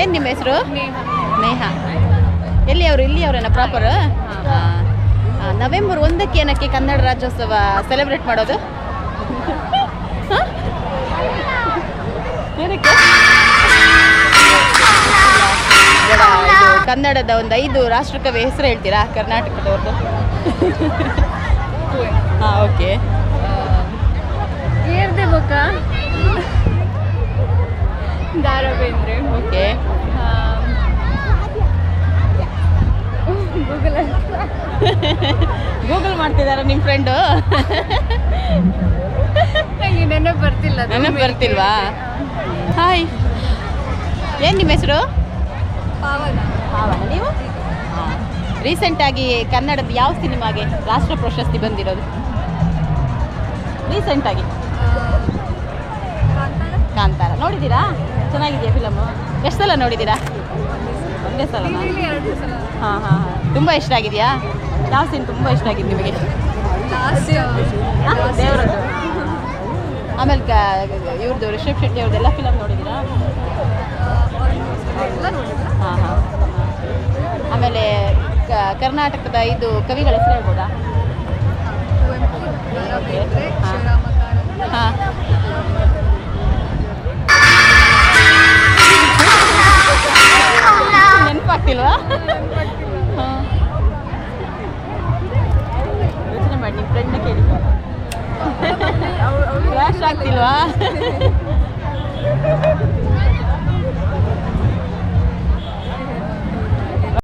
ಏನು ನಿಮ್ಮ ಹೆಸರು? ನೇಹ. ಎಲ್ಲಿ ಅವರು ಇಲ್ಲಿ ಅವರೇನ ಪ್ರಾಪರ್ ನವೆಂಬರ್ ಒಂದಕ್ಕೆ ಏನಕ್ಕೆ ಕನ್ನಡ ರಾಜ್ಯೋತ್ಸವ ಸೆಲೆಬ್ರೇಟ್ ಮಾಡೋದು? ಏನಕ್ಕೆ? ಕನ್ನಡದ ಒಂದು ಐದು ರಾಷ್ಟ್ರಕವಿ ಹೆಸರು ಹೇಳ್ತೀರಾ? ಕರ್ನಾಟಕದವ್ರದ್ದು ಹಾಂ ಓಕೆ ಗೂಗಲ್ ಮಾಡ್ತಿದ್ದಾರಾ ನಿಮ್ಮ ಫ್ರೆಂಡು ನಂಗೆ ನೆನಪು ಬರ್ತಿಲ್ಲ. ನೆನಪು ಬರ್ತಿಲ್ವಾ? ಹಾಯ್ ಏನು ನಿಮ್ಮ ಹೆಸರು? ಪಾವನ. ನೀವು? ರೀಸೆಂಟಾಗಿ ಕನ್ನಡದ ಯಾವ ಸಿನಿಮಾಗೆ ರಾಷ್ಟ್ರ ಪ್ರಶಸ್ತಿ ಬಂದಿರೋದು? ರೀಸೆಂಟಾಗಿ ಕಾಂತಾರ. ನೋಡಿದ್ದೀರಾ? ಚೆನ್ನಾಗಿದೆಯಾ ಫಿಲಮು ಎಷ್ಟು ಸಲ ನೋಡಿದ್ದೀರಾ? ಒಂದೇ ಸಲ. ಹಾಂ ಹಾಂ ಹಾಂ. ತುಂಬ ಇಷ್ಟ ಆಗಿದೆಯಾ? ಯಾವ ಸೀನ್ ತುಂಬ ಇಷ್ಟ ಆಗಿದೆ ನಿಮಗೆ. ದೇವರದ್ದು. ಆಮೇಲೆ ಇವ್ರದ್ದು ರಿಷಬ್ ಶೆಟ್ಟಿ ಅವ್ರದ್ದೆಲ್ಲ ಫಿಲಮ್ ನೋಡಿದ್ದೀರಾ? ಎಲ್ಲ ಹಾಂ ಹಾಂ. ಆಮೇಲೆ ಕರ್ನಾಟಕದ ಇದು ಕವಿಗಳ ಹೆಸರು ಹೇಳ್ಬೋದಾ? ಹಾಂ. ನೆನಪಾಗ್ತಿಲ್ವಾ? ಫ್ಲಾಶ್ ಆಗ್ತಿಲ್ವಾ